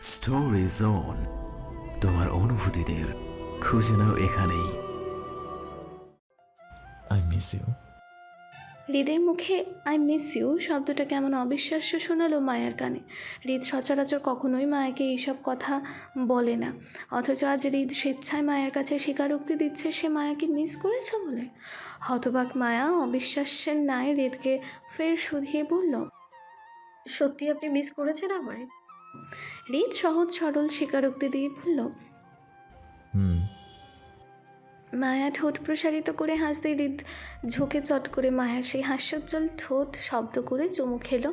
Story zone তোমার অনুভূতিদের খুঁজে নাও এখানেই। আই মিস ইউ হৃদের মুখে আই মিস ইউ শব্দটা কেমন অবিশ্বাস্য শোনালো মায়ের কানে। হৃদ সচরাচর কখনোই মায়াকে এইসব কথা বলে না। অথচ আজ হৃদ স্বেচ্ছায় মায়ের কাছে স্বীকারোক্তি দিচ্ছে সে মায়াকে মিস করেছে বলে। হতবাক মায়া অবিশ্বাসের ন্যায় হৃদকে ফের শুধিয়ে বলল সত্যি আপনি মিস করেছেন আমায়? হৃদ সহজ সরল স্বীকারোক্তি দিয়ে বলল হুম। মায়া ঠোঁট প্রসারিত করে হাসতে হৃদ ঝোঁকে চট করে মায়ার সেই হাস্যোজ্জ্বল ঠোঁট শব্দ করে চুমু খেলো।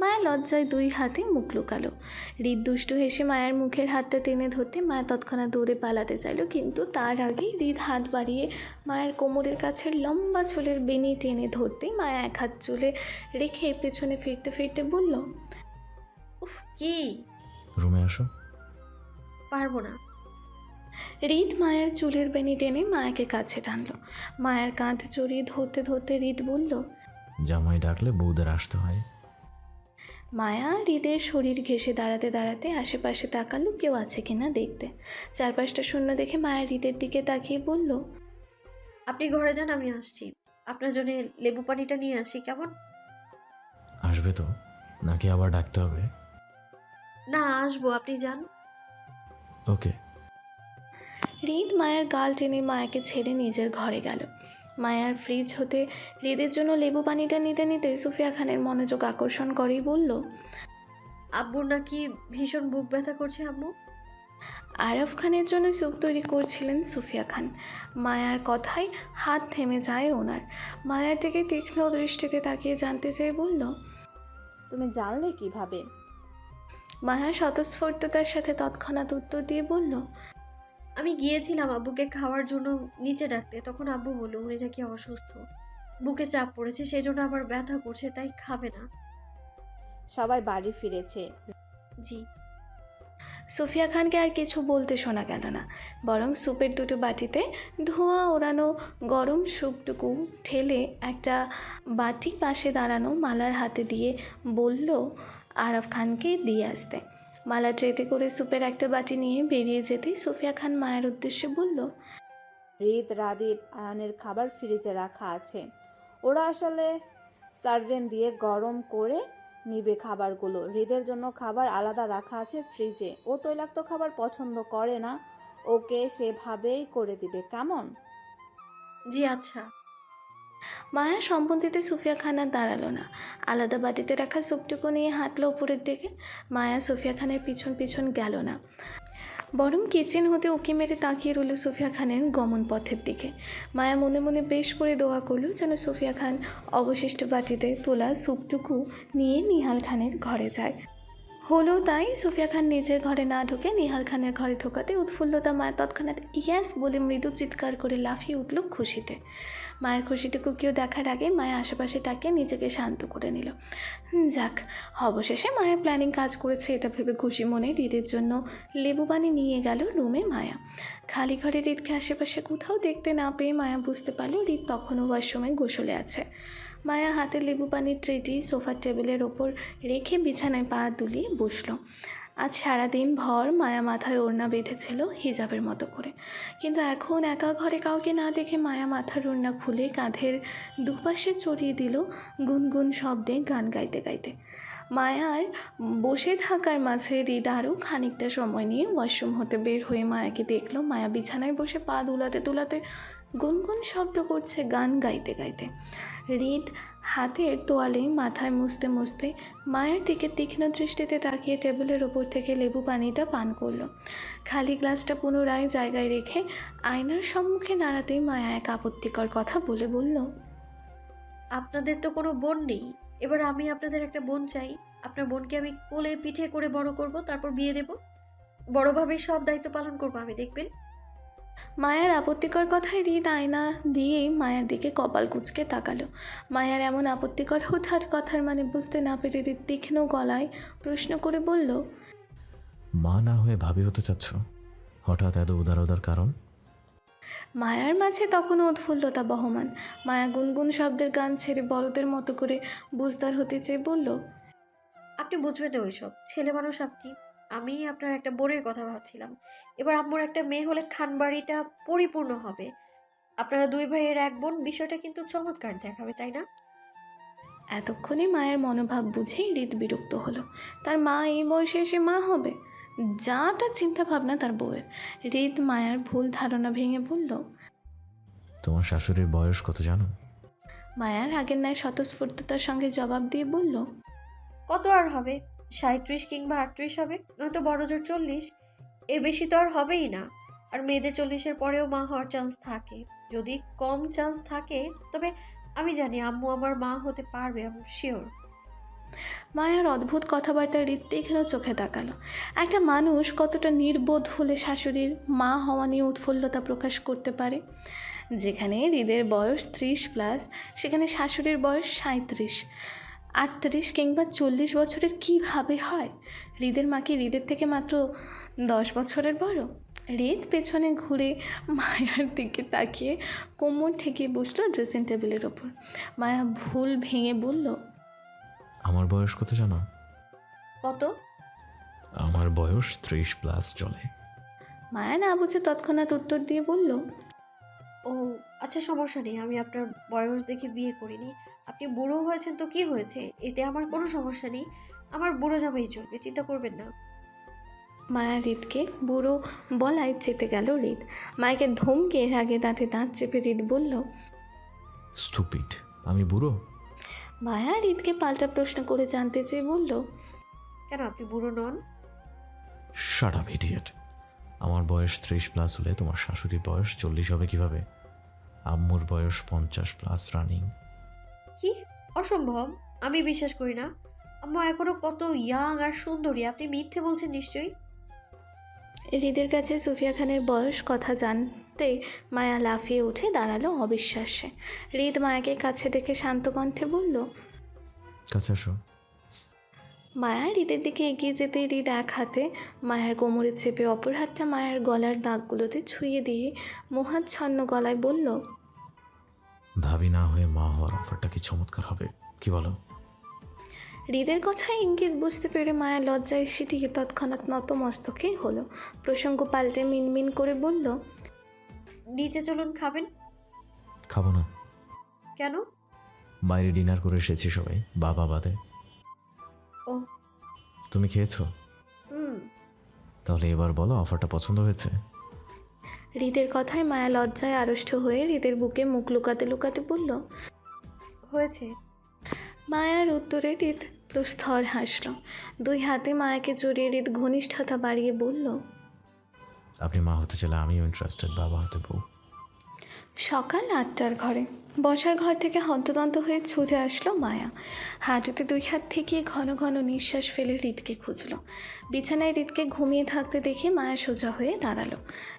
মায়া লজ্জায় দুই হাতে মুখ লুকালো। হৃদ দুষ্টু হেসে মায়ের মুখের হাতটা টেনে ধরতে মায়া তৎক্ষণাৎ দৌড়ে পালাতে চাইলো কিন্তু তার আগেই হৃদ হাত বাড়িয়ে মায়ের কোমরের কাছে লম্বা চুলের বেনি টেনে ধরতে মায়া এক হাত চুলে রেখে পেছনে ফিরতে ফিরতে বলল উফ কি? রুমে আসো। পারব না। হৃদ মায়ের চুলের বেনি টেনে মায়াকে কাছে টানলো। মায়ের কাঁধ জড়িয়ে ধরতে ধরতে হৃদ বলল জামাই ডাকলে বউদের আসতে হয়। মায়া হৃদের শরীর ঘেঁষে দাঁড়াতে দাঁড়াতে আশেপাশে তাকালো কেউ আছে কিনা দেখতে। চারপাশটা শূন্য দেখে মায়া হৃদের দিকে তাকিয়ে বলল আপনি ঘরে যান আমি আসছি। আপনার জন্য লেবু পানিটা নিয়ে আসি কেমন? আসবে তো নাকি আবার ডাকতে হবে? না আসব আপনি যান। ওকে। হৃদ মায়ের গাল টেনে মায়াকে ছেড়ে নিজের ঘরে গেল। মায়ার ফ্রিজ হতে হৃদের জন্য লেবু পানিটা নিতে নিতে সুফিয়া খানের মনোযোগ আকর্ষণ করেই বলল আব্বুর নাকি ভীষণ বুক ব্যথা করছে আম্মু? আরফ খানের জন্য স্যুপ তৈরি করছিলেন সুফিয়া খান। মায়ার কথায় হাত থেমে যায় ওনার। মায়ার দিকে তীক্ষ্ণ দৃষ্টিতে তাকিয়ে জানতে চেয়ে বলল তুমি জানলে কীভাবে? মায়া স্বতঃস্ফূর্ততার সাথে তৎক্ষণাৎ উত্তর দিয়ে বলল আমি গিয়েছিলাম আব্বুকে খাওয়ার জন্য নিচে ডাকতে। তখন আব্বু বলল উনি নাকি অসুস্থ। বুকে চাপ পড়েছে সেই জন্য আবার ব্যথা করছে তাই খাবে না। সবাই বাড়ি ফিরেছে। জি। সুফিয়া খানকে আর কিছু বলতে শোনা গেল না। বরং স্যুপের দুটো বাটিতে ধোঁয়া ওড়ানো গরম স্যুপটুকু ঠেলে একটা বাটি পাশে দাঁড়ানো মালার হাতে দিয়ে বলল আরফ খানকে দিয়ে আসতে। মালা ট্রেতে করে স্যুপের একটা বাটি নিয়ে বেরিয়ে যেতেই সুফিয়া খান মায়ের উদ্দেশ্যে বলল হৃদ রাদীপ আয়নের খাবার ফ্রিজে রাখা আছে। ওরা আসলে সার্ভেন দিয়ে গরম করে নিবে খাবারগুলো। হৃদের জন্য খাবার আলাদা রাখা আছে ফ্রিজে। ও তৈলাক্ত খাবার পছন্দ করে না। ওকে সেভাবেই করে দিবে। কেমন? জি আচ্ছা। মায়া সম্বন্ধিতে সুফিয়া খান আর দাঁড়াল না। আলাদা বাটিতে রাখা স্যুপটুকু নিয়ে হাঁটলো উপরের দিকে। মায়া সুফিয়া খানের পিছন পিছন গেল না। বরং কিচেন হতে উকি মেরে তাকিয়ে রইল সুফিয়া খানের গমন পথের দিকে। মায়া মনে মনে বেশ করে দোয়া করল যেন সুফিয়া খান অবশিষ্ট বাটিতে তোলা স্যুপটুকু নিয়ে নিহাল খানের ঘরে যায়। হলো তাই সুফিয়া খান নিজের ঘরে না ঢুকে নিহাল খানের ঘরে ঢোকাতে উৎফুল্লতা মায়া তৎক্ষণাৎ ইয়াস বলে মৃদু চিৎকার করে লাফিয়ে উঠল খুশিতে। মায়ের খুশিটুকু কেউ দেখার আগে মায়ের আশেপাশে তাকে নিজেকে শান্ত করে নিল। যাক, অবশেষে মায়ের প্ল্যানিং কাজ করেছে, এটা ভেবে খুশি মনে হৃদের জন্য লেবু পানি নিয়ে গেল রুমে মায়া। খালি ঘরে হৃদকে আশেপাশে কোথাও দেখতে না পেয়ে মায়া বুঝতে পারল হৃদ তখনও ওয়াশরুমে গোসলে আছে। মায়া হাতে লেবু পানির ট্রেটি সোফার টেবিলের ওপর রেখে বিছানায় পা দুলিয়ে বসল। আজ সারাদিন ভর মায়া মাথায় ওড়না বেঁধেছিল হিজাবের মতো করে। কিন্তু এখন একা ঘরে কাউকে না দেখে মায়া মাথার ওড়না খুলে কাঁধের দুপাশে চড়িয়ে দিল গুনগুন শব্দে গান গাইতে গাইতে। মায়ার বসে থাকার মাঝে হৃদ আরও খানিকটা সময় নিয়ে ওয়াশরুম হতে বের হয়ে মায়াকে দেখল। মায়া বিছানায় বসে পা দুলাতে দুলাতে গুনগুন শব্দ করছে গান গাইতে গাইতে। হৃদ হাতের তোয়ালে মাথায় মুছতে মুছতে মায়ের দিকে তীক্ষ্ণ দৃষ্টিতে তাকিয়ে টেবিলের ওপর থেকে লেবু পানিটা পান করল। খালি গ্লাসটা পুনরায় জায়গায় রেখে আয়নার সম্মুখে দাঁড়াতেই মায়া এক আপত্তিকর কথা বলে বলল, আপনাদের তো কোনো বোন নেই। এবার আমি আপনাদের একটা বোন চাই। আপনার বোনকে আমি কোলে পিঠে করে বড় করব, তারপর বিয়ে দেব। বড়ভাবে সব দায়িত্ব পালন করব আমি, দেখবেন? মায়ার আপত্তিকর কথায় হৃদ আয়না দিয়েই মায়ার দিকে কপাল কুচকে তাকালো। মায়ার এমন আপত্তিকর হুটহাট কথার মানে বুঝতে না পেরে হৃদ তীক্ষ্ণ গলায় প্রশ্ন করে বলল মা না হয়ে ভাবি হতে চাচ্ছ? হঠাৎ এত উদার উদার কারণ? মায়ার মাঝে তখনও উৎফুল্লতা বহমান। মায়া গুনগুন শব্দের গান ছেড়ে বড়দের মতো করে বুঝদার হতে চেয়ে বলল আপনি বুঝবেন ওইসব। ছেলে মানুষ আপনি। আমি আপনার একটা বোনের কথা ভাবছিলাম। এবার আম্মুর একটা মেয়ে হলে খানবাড়িটা পরিপূর্ণ হবে। আপনারা দুই ভাইয়ের এক বোন বিষয়টা কিন্তু চমৎকার দেখাবে তাই না? এতক্ষণে মায়ের মনোভাব বুঝেই হৃদ বিরক্ত হলো। তার মা এই বয়সে এসে মা হবে? যা তার চিন্তা ভাবনা তার বউয়ের। হৃদ মায়ার ভুল ধারণা ভেঙে বলল তোমার শাশুড়ির বয়স কত জানো? মায়ার আগের ন্যায় স্বতঃস্ফূর্ততার সঙ্গে জবাব দিয়ে বলল কত আর হবে? সাঁত্রিশ কিংবা আটত্রিশ হবে, নয়তো বড় জোর চল্লিশ। এর বেশি তো আর হবেই না। আর মেয়েদের চল্লিশের পরেও মা হওয়ার চান্স থাকে। যদি কম চান্স থাকে, তবে আমি জানি আম্মু আমার মা হতে পারবে আমি শিওর মায়ার অদ্ভুত কথাবার্তা হৃদ দেখলেও চোখে তাকালো। একটা মানুষ কতটা নির্বোধ হলে শাশুড়ির মা হওয়া নিয়ে উৎফুল্লতা প্রকাশ করতে পারে? যেখানে হৃদের বয়স ত্রিশ প্লাস সেখানে শাশুড়ির বয়স সাঁত্রিশ আটত্রিশ কিংবা চল্লিশ বছরের কীভাবে হয়? হৃদের মাকে হৃদের থেকে মাত্র দশ বছরের বড়? হৃদ পেছনে ঘুরে মায়ার দিকে তাকিয়ে কোমর থেকে বসল ড্রেসিং টেবিলের ওপর। মায়া ভুল ভেঙে বলল আমার বয়স কত জানো? কত? আমার বয়স ত্রিশ প্লাস চলে। মায়া না বুঝে তৎক্ষণাৎ উত্তর দিয়ে বলল ও আচ্ছা সমস্যা নেই আমি আপনার বয়স দেখে বিয়ে করিনি। আপনি বুড়ো হয়েছেন তো কি হয়েছে? এতে আমার কোনো সমস্যা নেই। আমার বুড়ো জামাই চলবে চিন্তা করবেন না। মায়া হৃদকে বুড়ো বলায় চেতে গেল হৃদ। মায়াকে ধমকে এর আগে দাঁতে দাঁত চেপে হৃদ বলল স্টুপিড আমি বুড়ো? মায়া হৃদকে পাল্টা প্রশ্ন করে জানতে চেয়ে বলল কেন আপনি বুড়ো নন? আপ ইডিয়েট আমার বয়স ত্রিশ প্লাস হলে তোমার শাশুড়ির বয়স চল্লিশ হবে কীভাবে? আম্মুর বয়স পঞ্চাশ প্লাস রানিং কি? অসম্ভব। আমি বিশ্বাস করি না। আম্মা এখনও কত ইয়াং আর সুন্দরী। আপনি মিথ্যে বলছেন নিশ্চয়ই। হৃদের কাছে সুফিয়া খানের বয়স কথা জানতে মায়া লাফিয়ে উঠে দাঁড়াল অবিশ্বাসে। হৃদ মায়াকে কাছে ডেকে শান্ত কণ্ঠে বলল কাছে আসো। মায়া হৃদের দিকে এগিয়ে যেতে হৃদ এক হাতে মায়ার কোমরে চেপে অপর হাতটা মায়ের গলার দাগগুলোতে ছুঁয়ে দিয়ে মোহাচ্ছন্ন গলায় বলল ভাবি না হয়ে মা হওয়ার অফারটা কি চমৎকার হবে? কি বলো? হৃদের কথায় ইঙ্গিত বুঝতে পেরে মায়া লজ্জায় সিটিকে তৎক্ষণাৎ নতমস্তকে হলো। প্রসঙ্গ পাল্টে মিনমিন করে বলল নিচে চলুন খাবেন? খাব না। কেন? বাইরে ডিনার করে এসেছি সবাই বাবা বাদে। ও। তুমি খেয়েছো? হুম। তাহলে এবার বলো অফারটা পছন্দ হয়েছে? হৃদের কথায় মায়া লজ্জায় আড়ষ্ট হয়ে হৃদের বুকে মুখ লুকাতে লুকাতে বলল হয়েছে। মায়ার উত্তরে হৃদ প্রস্থর হাসল। দুই হাতে মায়াকে জড়িয়ে হৃদ ঘনিষ্ঠতা বাড়িয়ে বলল আপনি মা হতে চাইলে আমিও ইন্টারেস্টেড বাবা হতে বউ। সকাল আটটার ঘরে বসার ঘর থেকে হন্তদন্ত হয়ে ছুটে আসলো মায়া। হাঁটুতে দুই হাত থেকে ঘন ঘন নিঃশ্বাস ফেলে হৃদকে খুঁজলো। বিছানায় হৃদকে ঘুমিয়ে থাকতে দেখে মায়া সোজা হয়ে দাঁড়াল।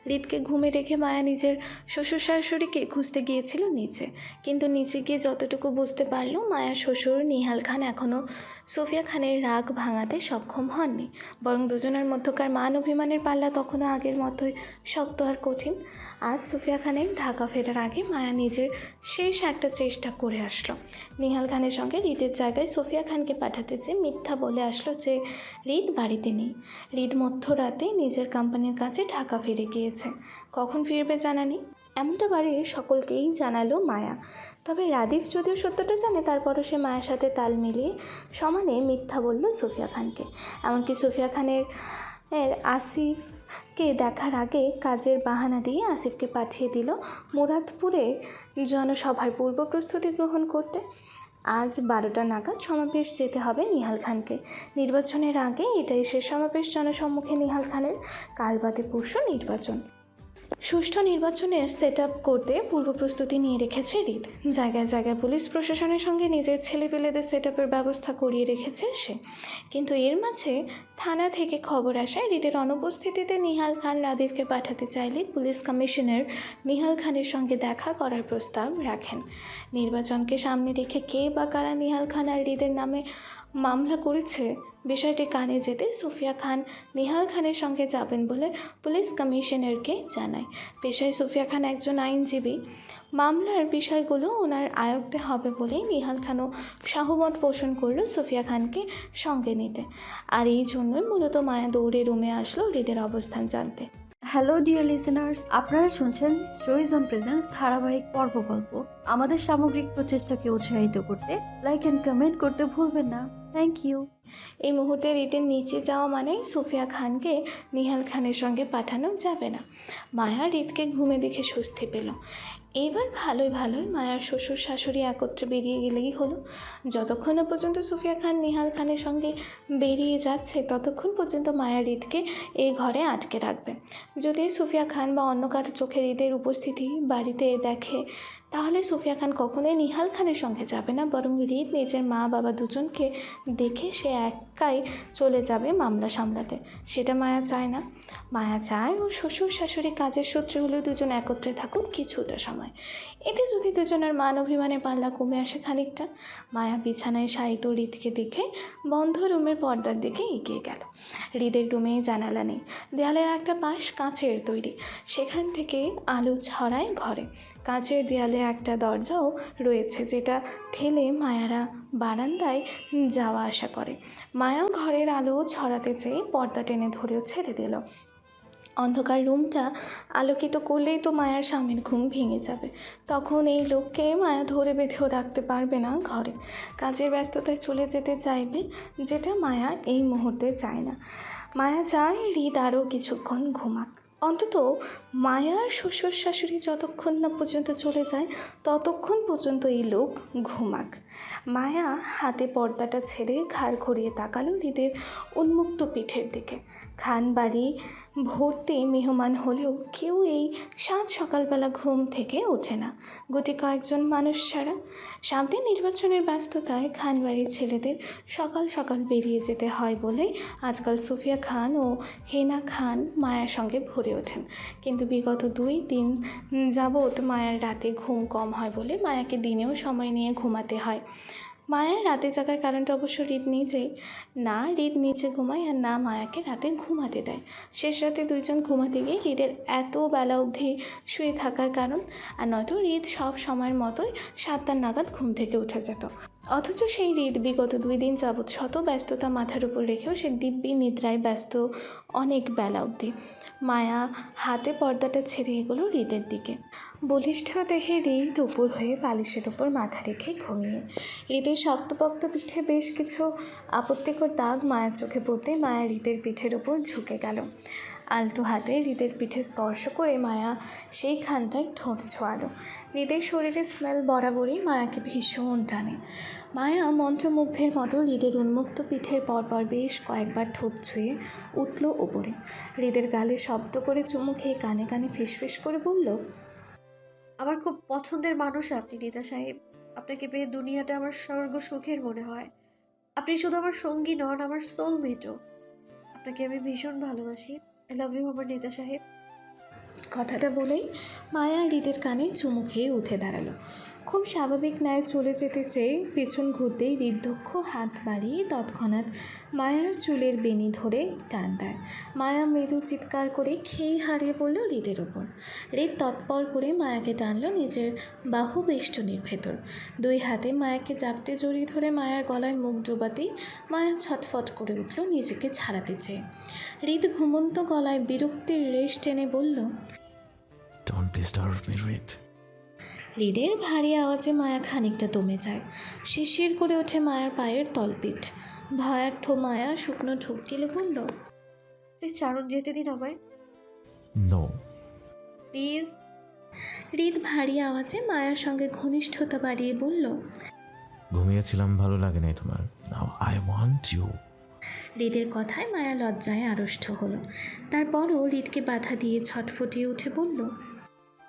হৃদকে ঘুমে রেখে মায়া নিজের শ্বশুর শাশুড়িকে খুঁজতে গিয়েছিল নিচে। কিন্তু নিচে গিয়ে যতটুকু বুঝতে পারল, মায়া শ্বশুর নিহাল খান এখনও সোফিয়া খানের রাগ ভাঙাতে সক্ষম হননি, বরং দুজনের মধ্যকার মান অভিমানের পাল্লা তখনও আগের মতোই শক্ত আর কঠিন। আজ সুফিয়া খানের ঢাকা ফেরার আগে মায়া নিজের শেষ একটা চেষ্টা করে আসলো। নিহাল খানের সঙ্গে রিদের জায়গায় সোফিয়া খানকে পাঠাতে চেয়ে মিথ্যা বলে আসলো যে রিদ বাড়িতে নেই। রিদ মধ্যরাতে নিজের কোম্পানির কাছে ঢাকা ফিরে গিয়েছে। কখন ফিরবে জানা নেই। এমনটা বাড়ির সকলকেই জানালো মায়া। তবে রাদীপ যদিও সত্যটা জানে, তারপরও সে মায়ের সাথে তাল মিলিয়ে সমানে মিথ্যা বলল সোফিয়া খানকে। এমনকি সোফিয়া খানের এর আসিফকে দেখার আগে কাজের বাহানা দিয়ে আসিফকে পাঠিয়ে দিল মুরাদপুরে জনসভার পূর্ব প্রস্তুতি গ্রহণ করতে। আজ বারোটা নাগাদ সমাবেশ যেতে হবে নিহাল খানকে। নির্বাচনের আগে এটাই শেষ সমাবেশ জনসম্মুখে নিহাল খানের কাল বাদে পরশু নির্বাচন। সুষ্ঠু নির্বাচনের সেট করতে পূর্ব প্রস্তুতি নিয়ে রেখেছে রিদ জায়গায় জায়গায় পুলিশ প্রশাসনের সঙ্গে নিজের ছেলেপেলেদের সেট ব্যবস্থা করিয়ে রেখেছে সে। কিন্তু এর মাঝে থানা থেকে খবর আসায় রিদের অনুপস্থিতিতে নিহাল খান রাদীপকে পাঠাতে চাইলে পুলিশ কমিশনার নিহাল খানের সঙ্গে দেখা করার প্রস্তাব রাখেন। নির্বাচনকে সামনে রেখে কে বা কারা নিহাল খান আর হৃদের নামে মামলা করেছে। বিষয়টি কানে যেতে সুফিয়া খান নিহাল খানের সঙ্গে যাবেন বলে পুলিশ কমিশনারকে জানায়। পেশায় সুফিয়া খান একজন আইনজীবী। মামলার বিষয়গুলো ওনার আয়ত্তে হবে বলেই নিহাল খানও সহমত পোষণ করল সুফিয়া খানকে সঙ্গে নিতে। আর এই জন্যই মূলত মায়া দৌড়ে রুমে আসলো হৃদের অবস্থান জানতে। হ্যালো ডিয়ার লিসেনার্স, আপনারা শুনছেন স্টোরিজ অন প্রেজেন্স ধারাবাহিক পর্ব গল্প। আমাদের সামগ্রিক প্রচেষ্টাকে উৎসাহিত করতে লাইক অ্যান্ড কমেন্ট করতে ভুলবেন না। থ্যাংক ইউ এই মুহূর্তে রিতের নিচে যাওয়া মানে সুফিয়া খানকে নিহাল খানের সঙ্গে পাঠানো যাবে না। মায়া রিতকে ঘুমে দেখে স্বস্তি পেল। এবার ভালোই ভালোই মায়ার শ্বশুর শাশুড়ি একত্রে বেরিয়ে গেলেই হলো। যতক্ষণ পর্যন্ত সুফিয়া খান নিহাল খানের সঙ্গে বেরিয়ে যাচ্ছে, ততক্ষণ পর্যন্ত মায়া রিতকে এই ঘরে আটকে রাখবে। যদি সুফিয়া খান বা অন্য কারও চোখে হৃদের উপস্থিতি বাড়িতে দেখে তাহলে সুফিয়া খান কখনোই নিহাল খানের সঙ্গে যাবে না, বরং রিত নিজের মা, বাবা দুজনকে দেখে সে একাই চলে যাবে মামলা সামলাতে। সেটা মায়া চায় না। মায়া চায় ও শ্বশুর শাশুড়ি কাজের সূত্রে হলেও দুজন একত্রে থাকুক কিছুটা সময়। এতে যদি দুজনের মান অভিমানে পাল্লা কমে আসে খানিকটা, মায়া বিছানায় শায়িত রিতকে দেখে বন্ধ রুমের পর্দার দিকে এগিয়ে গেল। হৃদের রুমেই জানালা নেই। দেয়ালের একটা পাশ কাঁচের তৈরি। সেখান থেকে আলো ছড়ায় ঘরে। কাঁচের দেয়ালে একটা দরজাও রয়েছে যেটা ঠেলে মায়ারা বারান্দায় যাওয়া আসা করে। মায়াও ঘরের আলো ছড়াতে চেয়ে পর্দা টেনে ধরেও ছেড়ে দিল। অন্ধকার রুমটা আলোকিত করলেই তো মায়ার স্বামীর ঘুম ভেঙে যাবে। তখন এই লোককে মায়া ধরে বেঁধেও রাখতে পারবে না ঘরে। কাজের ব্যস্ততায় চলে যেতে চাইবে যেটা মায়া এই মুহূর্তে চায় না। মায়া চায় হৃদ আরও কিছুক্ষণ ঘুমাক। অন্তত মায়ার শ্বশুর শাশুড়ি যতক্ষণ না পর্যন্ত চলে যায়, ততক্ষণ পর্যন্ত এই লোক ঘুমাক। মায়া হাতে পর্দাটা ছেড়ে ঘাড় ঘড়িয়ে তাকালো হৃদের উন্মুক্ত পিঠের দিকে। খান বাড়ি ভর্তি মেহমান হলেও কেউ এই সাত সকালবেলা ঘুম থেকে ওঠে না। গুটি কয়েকজন মানুষ ছাড়া সামনে নির্বাচনের ব্যস্ততায় খানবাড়ির ছেলেদের সকাল সকাল বেরিয়ে যেতে হয় বলে আজকাল সুফিয়া খান ও হেনা খান মায়ার সঙ্গে ভরে ওঠেন। কিন্তু বিগত দুই দিন যাবৎ মায়ার রাতে ঘুম কম হয় বলে মায়াকে দিনেও সময় নিয়ে ঘুমাতে হয়। মায়ের রাতে জাগার কারণটা অবশ্য হৃদ নিজেই। না হৃদ নিচে ঘুমায় আর না মায়াকে রাতে ঘুমাতে দেয়। শেষ রাতে দুইজন ঘুমাতে গিয়ে হৃদের এত বেলা অবধি শুয়ে থাকার কারণ, আর নয়তো হৃদ সব সময়ের মতোই সাতটার নাগাদ ঘুম থেকে উঠে যেত। অথচ সেই হৃদ বিগত দুই দিন যাবৎ শত ব্যস্ততা মাথার উপর রেখেও সে দিব্যি নিদ্রায় ব্যস্ত অনেক বেলা অবধি। মায়া, হাতে পর্দাটা ছেড়ে এগুলো হৃদের দিকে। বলিষ্ঠ দেহে হৃদ উপর হয়ে বালিশের উপর মাথা রেখে ঘুমিয়ে। হৃদের শক্তপোক্ত পিঠে বেশ কিছু আপত্তিকর দাগ মায়ের চোখে পড়তে মায়া হৃদের পিঠের উপর ঝুঁকে গেল। আলতো হাতে হৃদের পিঠে স্পর্শ করে মায়া সেই খানটায় ঠোঁট ছোঁয়ালো। হৃদের শরীরের স্মেল বরাবরই মায়াকে ভীষণ টানে। মায়া মন্ত্রমুগ্ধের মতো হৃদের উন্মুক্ত পিঠের পরপর বেশ কয়েকবার ঠোঁট ছুঁয়ে উঠল ওপরে হৃদের গালে শব্দ করে চুমু খেয়ে কানে কানে ফিসফিস করে বলল আমার খুব পছন্দের মানুষ আপনি নেতা সাহেব। আপনাকে পেয়ে দুনিয়াটা আমার স্বর্গ সুখের মনে হয়। আপনি শুধু আমার সঙ্গী নন, আমার সোলমেটও আপনাকে আমি ভীষণ ভালোবাসি। আই লাভ ইউ আমার নেতা সাহেব। কথাটা বলেই মায়া হৃদের কানে চুমু খেয়ে উঠে দাঁড়াল। খুব স্বাভাবিক ন্যায় চলে যেতে চেয়ে পেছন ঘুরতেই হৃদক্ষ হাত বাড়িয়ে তৎক্ষণাৎ মায়ার চুলের বেনি ধরে টান দেয়। মায়া মৃদু চিৎকার করে খেয়ে হারিয়ে পড়ল হৃদের ওপর হৃদ তৎপর করে মায়াকে টানলো নিজের বাহু বেষ্টনীর ভেতর। দুই হাতে মায়াকে চাপটে জড়িয়ে ধরে মায়ার গলায় মুখ ডোবাতেই মায়া ছটফট করে উঠল নিজেকে ছাড়াতে চেয়ে। হৃদ ঘুমন্ত গলায় বিরক্তির রেশ টেনে বলল ডোন্ট ডিস্টার্ব মি রিত হৃদের ভারী আওয়াজে মায়া খানিকটা দমে যায়। শিরশির করে ওঠে মায়ার পায়ের তলপিঠ। ভয়ার্থ মায়া শুকনো ঢুক গেলে বলল প্লিজ চারণ যেতে দিন আমায়। নো প্লিজ হৃদ ভারী আওয়াজে মায়ার সঙ্গে ঘনিষ্ঠতা বাড়িয়ে বলল ঘুমিয়েছিলাম ভালো লাগে নাই তোমার। নাও আই ওয়ান্ট ইউ হৃদের কথায় মায়া লজ্জায় আড়ষ্ট হলো। তারপরও হৃদকে বাধা দিয়ে ছটফটিয়ে উঠে বলল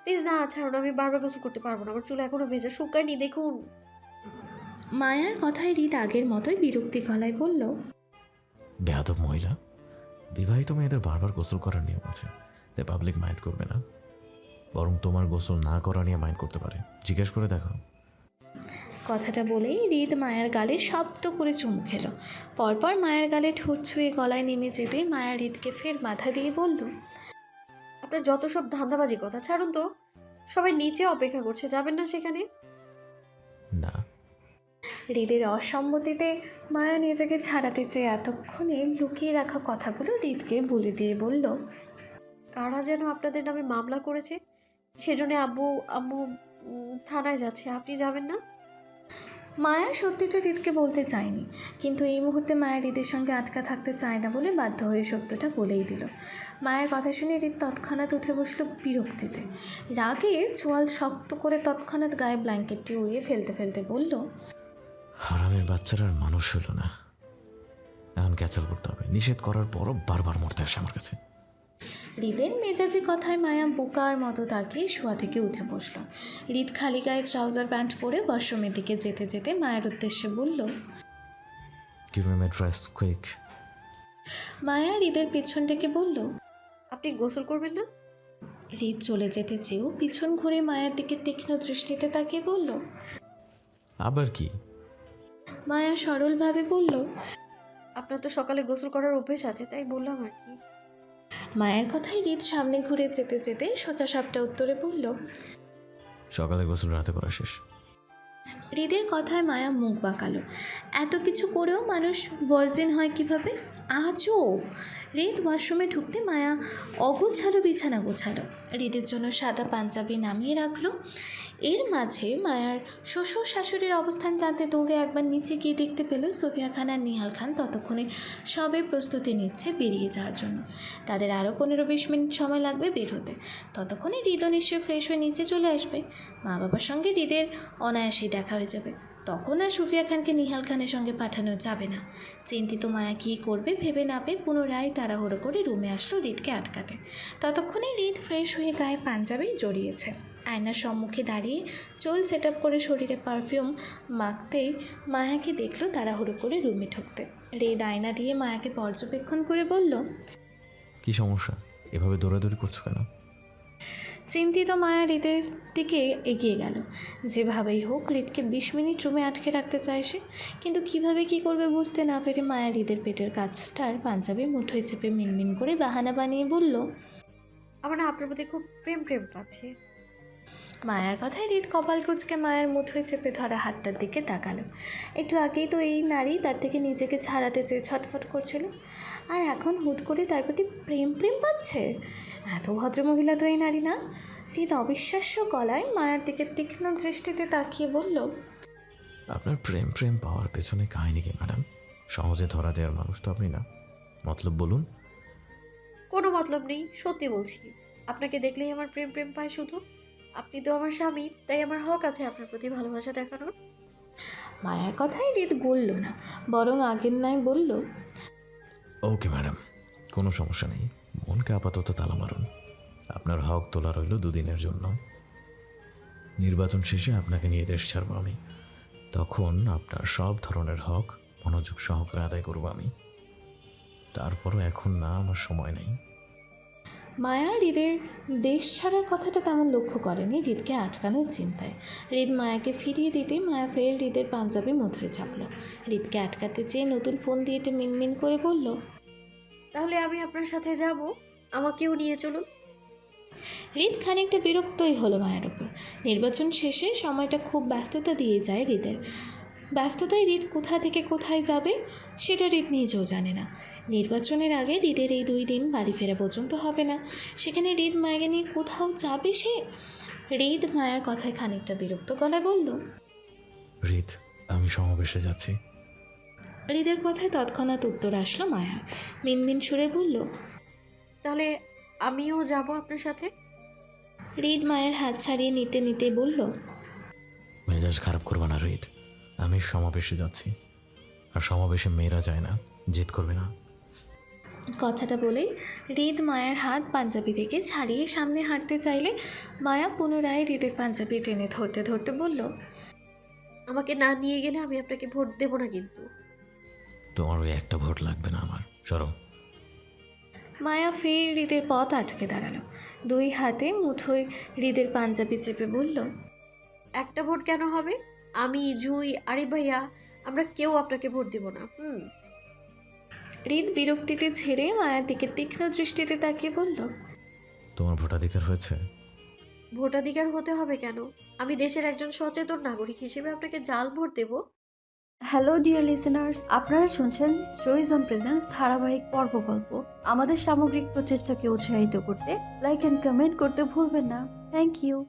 প্লিজ না ছাড়ুন আমি বারবার গোসল করতে পারব না আমার চুল এখনও ভেজা শুকায়নি দেখুন। মায়ার কথায় হৃদ আগের মতোই বিরক্তি গলায় বলল বেহাদব মহিলা বিবাহিত মেয়েদের বারবার গোসল করার নিয়ম আছে। তাই পাবলিক মাইন্ড করবে না। বরং তোমার গোসল না করা নিয়ে মাইন্ড করতে পারে। জিজ্ঞেস করে দেখো কথাটা বলেই হৃদ মায়ার গালে শব্দ করে চুমু খেলো। পরপর মায়ের গালে ঠোঁট ছুঁয়ে গলায় নেমে যেতে মায়া হৃদকে ফের মাথা দিয়ে বলল আপনার যত সব ধান্দাবাজি কথা ছাড়ুন তো। সবাই নিচে অপেক্ষা করছে যাবেন না সেখানে? না। হৃদের অসম্মতিতে মায়া নিজেকে ছাড়াতে চেয়ে এতক্ষণে লুকিয়ে রাখা কথাগুলো হৃদকে বলে দিয়ে বলল কারা যেন আপনাদের নামে মামলা করেছে? সেজন্য আব্বু আম্মু থানায় যাচ্ছে। আপনি যাবেন না? মায়া সত্যিটা হৃদকে বলতে চায়নি কিন্তু এই মুহূর্তে মায়া হৃদের সঙ্গে আটকা থাকতে চায় না বলে বাধ্য হয়ে সত্যটা বলেই দিল। মায়ের কথা শুনে হৃদ তৎক্ষণাৎ উঠে বসল বিরক্তিতে। রাগে চোয়াল শক্ত করে তৎক্ষণাৎ গায়ে ব্ল্যাঙ্কেটটি উড়িয়ে ফেলতে ফেলতে বলল হারামের বাচ্চারা আর মানুষ হলো না। এখন ক্যাচাল করতে হবে। নিষেধ করার পরও বারবার মরতে আসে আমার কাছে। হৃদের মেজাজি কথায় মায়া বোকার মতো তাকিয়ে শোয়া থেকে উঠে বসল। হৃদ খালি গায়ে ট্রাউজার প্যান্ট পরে ওয়াশরুমের দিকে যেতে যেতে মায়ের উদ্দেশ্যে বলল মায়া হৃদের পেছন ডেকে বলল আপনি গোসল করবেন না? হৃদ চলে যেতে চেয়েও পিছন ঘুরে মায়ের দিকে তীক্ষ্ণ দৃষ্টিতে তাকিয়ে বলল আবার কি? মায়া সরলভাবে বলল আপনার তো সকালে গোসল করার অভ্যেস আছে তাই বললাম আর কি। মায়ের কথায় হৃদ সামনে ঘুরে যেতে যেতে সোজা সাপটা উত্তরে বলল সকালে গোসল রাতে করা শেষ। হৃদের কথায় মায়া মুখ বাঁকালো। এত কিছু করেও মানুষ ভার্জিন হয় কীভাবে? আজও? হৃদ ওয়াশরুমে ঢুকতে মায়া অগোছালো বিছানা গোছালো। হৃদের জন্য সাদা পাঞ্জাবি নামিয়ে রাখল। এর মাঝে মায়ার শ্বশুর শাশুড়ির অবস্থান জানতে দৌড়ে একবার নিচে গিয়ে দেখতে পেল সোফিয়া খান আর নিহাল খান ততক্ষণে সবে প্রস্তুতি নিচ্ছে বেরিয়ে যাওয়ার জন্য। তাদের আরও পনেরো বিশ মিনিট সময় লাগবে বের হতে। ততক্ষণে হৃদও নিশ্চয়ই ফ্রেশ হয়ে নিচে চলে আসবে। মা বাবার সঙ্গে হৃদের অনায়াসেই দেখা হয়ে যাবে। তখন আর সুফিয়া খানকে নিহাল খানের সঙ্গে পাঠানো যাবে না। চিন্তিত মায়া কী করবে ভেবে না পেয়ে পুনরায় তাড়াহুড়ো করে রুমে আসলো হৃদকে আটকাতে। ততক্ষণে হৃদ ফ্রেশ হয়ে গায়ে পাঞ্জাবি জড়িয়েছে। আয়নার সম্মুখে দাঁড়িয়ে চুল সেট করে শরীরে পারফিউম মাখতেই মায়াকে দেখল তাড়াহুড়ো করে রুমে ঢুকতে। হৃদ আয়না দিয়ে মায়াকে পর্যবেক্ষণ করে বলল, কি সমস্যা? এভাবে দৌড়াদৌড়ি করছ কেন? চিন্তিত মায়া হৃদের দিকে এগিয়ে গেল। যেভাবেই হোক হৃদকে বিশ মিনিট রুমে আটকে রাখতে চায় সে। কিন্তু কীভাবে কি করবে বুঝতে না পেরে মায়া হৃদের পেটের কাজটার পাঞ্জাবি মুঠোয় চেপে মিনমিন করে বাহানা বানিয়ে বলল আমার না আপনার প্রতি খুব প্রেম প্রেম পাচ্ছে। মায়ার কথায় হৃদ কপাল কুচকে মায়ের মুঠোয় চেপে ধরা হাতটার দিকে তাকালো। একটু আগেই তো এই নারী তার থেকে নিজেকে ছাড়াতে চেয়ে ছটফট করছিল। আর এখন হুট করে তার প্রতি প্রেম প্রেম পাচ্ছে? এত ভদ্রমহিলা তো এই নারী না। হৃদ অবিশ্বাস্য গলায় মায়ার দিকে তীক্ষ্ণ দৃষ্টিতে তাকিয়ে বলল আপনার প্রেম প্রেম পাওয়ার পেছনে কাহিনী কি ম্যাডাম? সহজে ধরা দেওয়ার মানুষ তো আপনি না। মতলব বলুন। কোনো মতলব নেই সত্যি বলছি। আপনাকে দেখলেই আমার প্রেম প্রেম পায় শুধু। আপনি তো আমার স্বামী তাই আমার হক আছে আপনার প্রতি ভালোবাসা দেখানোর। মায়ার কথাই হৃদ গলল না বরং আগের ন্যায় বলল ওকে ম্যাডাম কোনো সমস্যা নেই। মনকে আপাতত তালা মারুন। আপনার হক তোলা রইল দুদিনের জন্য। নির্বাচন শেষে আপনাকে নিয়ে দেশ ছাড়ব আমি। তখন আপনার সব ধরনের হক, মনোযোগ সহকারে আদায় করব আমি। তারপরও এখন না, আমার সময় নেই। মায়া হৃদের দেশ ছাড়ার কথাটা তেমন লক্ষ্য করেনি হৃদকে আটকানোর চিন্তায়। হৃদ মায়াকে ফিরিয়ে দিতে মায়া ফের হৃদের পাঞ্জাবি মুঠোয় চাপল। হৃদকে আটকাতে চেয়ে নতুন ফোন দিয়ে এটা মিনমিন করে বলল তাহলে আমি আপনার সাথে যাব আমাকেও নিয়ে চলুন। হৃদ খানিকটা বিরক্তই হলো মায়ের ওপর। নির্বাচন শেষে সময়টা খুব ব্যস্ততা দিয়ে যায় হৃদের। ব্যস্ততায় হৃদ কোথা থেকে কোথায় যাবে সেটা হৃদ নিজেও জানে না। নির্বাচনের আগে হৃদের এই দুই দিন বাড়ি ফেরা পর্যন্ত হবে না। সেখানে হৃদ মায়াকে নিয়ে কোথাও যাবে সে? হৃদ মায়ার কথায় খানিকটা বিরক্ত গলায় বলল রিত আমি সমাবেশে যাচ্ছি। হৃদের কথায় তৎক্ষণাৎ উত্তর আসলো মায়ার। মিনমিন সুরে বলল তাহলে আমিও যাব আপনার সাথে? হৃদ মায়ের হাত ছাড়িয়ে নিতে নিতে বলল মেজাজ খারাপ করবে না রিত আমি সমাবেশে যাচ্ছি। আর সমাবেশে মেয়েরা যায় না জিত করবে না। কথাটা বলেই হৃদ মায়ের হাত পাঞ্জাবি থেকে ছাড়িয়ে সামনে হাঁটতে চাইলে মায়া পুনরায় হৃদের পাঞ্জাবি টেনে ধরতে ধরতে বলল আমাকে না নিয়ে গেলে আমি আপনাকে ভোট দেব না কিন্তু। তোমার ওই একটা ভোট লাগবে না আমার। সরো। মায়া ফের হৃদের পথ আটকে দাঁড়াল। দুই হাতে মুঠোয় হৃদের পাঞ্জাবি চেপে বলল একটা ভোট কেন হবে? আমি জুই আরে ভাইয়া আমরা কেউ আপনাকে ভোট দিব না হুম? হৃদ বিরক্তিতে ছেড়ে মায়ার দিকে তীক্ষ্ণ দৃষ্টিতে তাকিয়ে বলল তোমার ভোটাধিকার হয়েছে? ভোটাধিকার হতে হবে কেন? আমি দেশের একজন সচেতন নাগরিক হিসেবে আপনাকে জাল ভোট দেব। হ্যালো ডিয়ার লিসেনার্স আপনারা শুনছেন স্টোরিজ অন প্রেজেন্স ধারাবাহিক পর্ব গল্প। আমাদের সামগ্রিক প্রচেষ্টাকে উৎসাহিত করতে লাইক অ্যান্ড কমেন্ট করতে ভুলবেন না। Thank you